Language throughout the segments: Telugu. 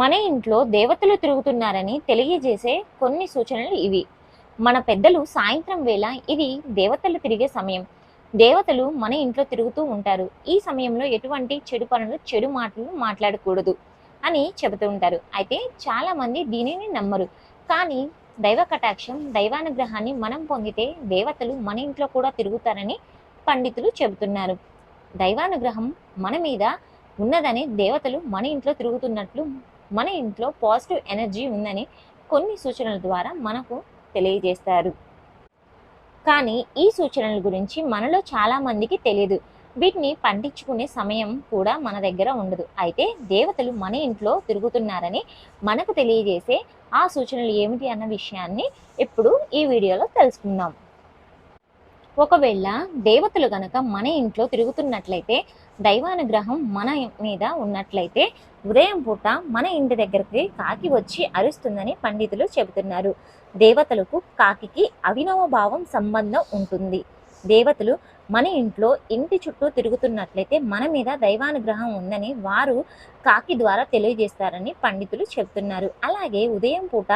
మన ఇంట్లో దేవతలు తిరుగుతున్నారని తెలియజేసే కొన్ని సూచనలు ఇవి. మన పెద్దలు సాయంత్రం వేళ ఇది దేవతలు తిరిగే సమయం. దేవతలు మన ఇంట్లో తిరుగుతూ ఉంటారు. ఈ సమయంలో ఎటువంటి చెడు పనులు చెడు మాటలు మాట్లాడకూడదు అని చెబుతూ ఉంటారు. అయితే చాలా మంది దీనిని నమ్మరు. కానీ దైవ కటాక్షం దైవానుగ్రహాన్ని మనం పొందితే దేవతలు మన ఇంట్లో కూడా తిరుగుతారని పండితులు చెబుతున్నారు. దైవానుగ్రహం మన మీద ఉన్నదని దేవతలు మన ఇంట్లో తిరుగుతున్నట్లు మన ఇంట్లో పాజిటివ్ ఎనర్జీ ఉందని కొన్ని సూచనల ద్వారా మనకు తెలియజేస్తారు. కానీ ఈ సూచనల గురించి మనలో చాలా మందికి తెలియదు. వీటిని పండించుకునే సమయం కూడా మన దగ్గర ఉండదు. అయితే దేవతలు మన ఇంట్లో తిరుగుతున్నారని మనకు తెలియజేసే ఆ సూచనలు ఏమిటి అన్న విషయాన్ని ఇప్పుడు ఈ వీడియోలో తెలుసుకుందాం. ఒకవేళ దేవతలు గనక మన ఇంట్లో తిరుగుతున్నట్లయితే దైవానుగ్రహం మన మీద ఉన్నట్లయితే ఉదయం పూట మన ఇంటి దగ్గరికి కాకి వచ్చి అరుస్తుందని పండితులు చెబుతున్నారు. దేవతలకు కాకికి అవినవ భావం సంబంధం ఉంటుంది. దేవతలు మన ఇంట్లో ఇంటి చుట్టూ తిరుగుతున్నట్లయితే మన మీద దైవానుగ్రహం ఉందని వారు కాకి ద్వారా తెలియజేస్తారని పండితులు చెబుతున్నారు. అలాగే ఉదయం పూట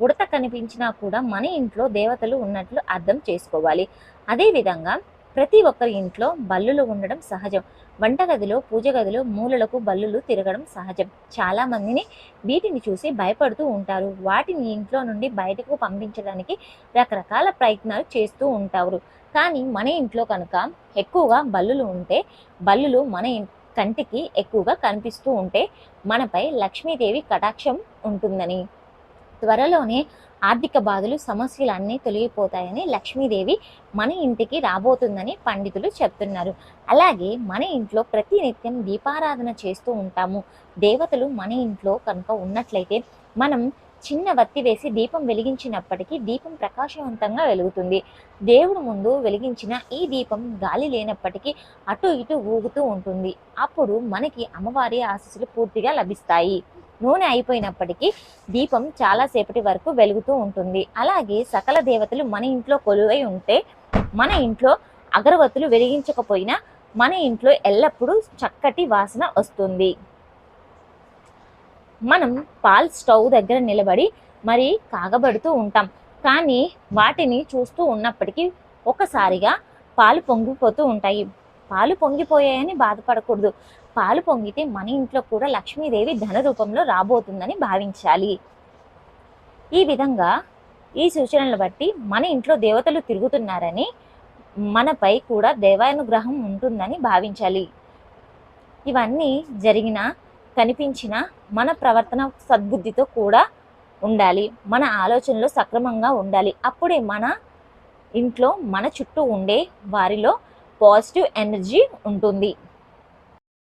ఉడత కనిపించినా కూడా మన ఇంట్లో దేవతలు ఉన్నట్లు అర్థం చేసుకోవాలి. అదేవిధంగా ప్రతి ఒక్కరి ఇంట్లో బల్లులు ఉండడం సహజం. వంటగదిలో పూజ గదిలో మూలలకు బల్లులు తిరగడం సహజం. చాలా మందిని వీటిని చూసి భయపడుతూ ఉంటారు. వాటిని ఇంట్లో నుండి బయటకు పంపించడానికి రకరకాల ప్రయత్నాలు చేస్తూ ఉంటారు. కానీ మన ఇంట్లో కనుక ఎక్కువగా బల్లులు ఉంటే బల్లులు మన కంటికి ఎక్కువగా కనిపిస్తూ ఉంటే మనపై లక్ష్మీదేవి కటాక్షం ఉంటుందని. త్వరలోనే ఆర్థిక బాధలు సమస్యలు అన్నీ తొలగిపోతాయని లక్ష్మీదేవి మన ఇంటికి రాబోతుందని పండితులు చెప్తున్నారు. అలాగే మన ఇంట్లో ప్రతి నిత్యం దీపారాధన చేస్తూ ఉంటాము. దేవతలు మన ఇంట్లో కనుక ఉన్నట్లయితే మనం చిన్న వత్తి వేసి దీపం వెలిగించినప్పటికీ దీపం ప్రకాశవంతంగా వెలుగుతుంది. దేవుడు ముందు వెలిగించిన ఈ దీపం గాలి లేనప్పటికీ అటు ఇటు ఊగుతూ ఉంటుంది. అప్పుడు మనకి అమ్మవారి ఆశీస్సులు పూర్తిగా లభిస్తాయి. నూనె అయిపోయినప్పటికీ దీపం చాలా సేపటి వరకు వెలుగుతూ ఉంటుంది. అలాగే సకల దేవతలు మన ఇంట్లో కొలువై ఉంటే మన ఇంట్లో అగరవత్తులు వెలిగించకపోయినా మన ఇంట్లో ఎల్లప్పుడూ చక్కటి వాసన వస్తుంది. మనం పాల్ స్టవ్ దగ్గర నిలబడి మరి కాగబడుతూ ఉంటాం. కానీ వాటిని చూస్తూ ఉన్నప్పటికీ ఒకసారిగా పాలు పొంగిపోతూ ఉంటాయి. పాలు పొంగిపోయాయని బాధపడకూడదు. పాలు పొంగితే మన ఇంట్లో కూడా లక్ష్మీదేవి ధన రూపంలో రాబోతుందని భావించాలి. ఈ విధంగా ఈ సూచనలను బట్టి మన ఇంట్లో దేవతలు తిరుగుతున్నారని మనపై కూడా దేవానుగ్రహం ఉంటుందని భావించాలి. ఇవన్నీ జరిగిన కనిపించిన మన ప్రవర్తన సద్బుద్ధితో కూడా ఉండాలి. మన ఆలోచనలు సక్రమంగా ఉండాలి. అప్పుడే మన ఇంట్లో మన చుట్టూ ఉండే వారిలో పాజిటివ్ ఎనర్జీ ఉంటుంది.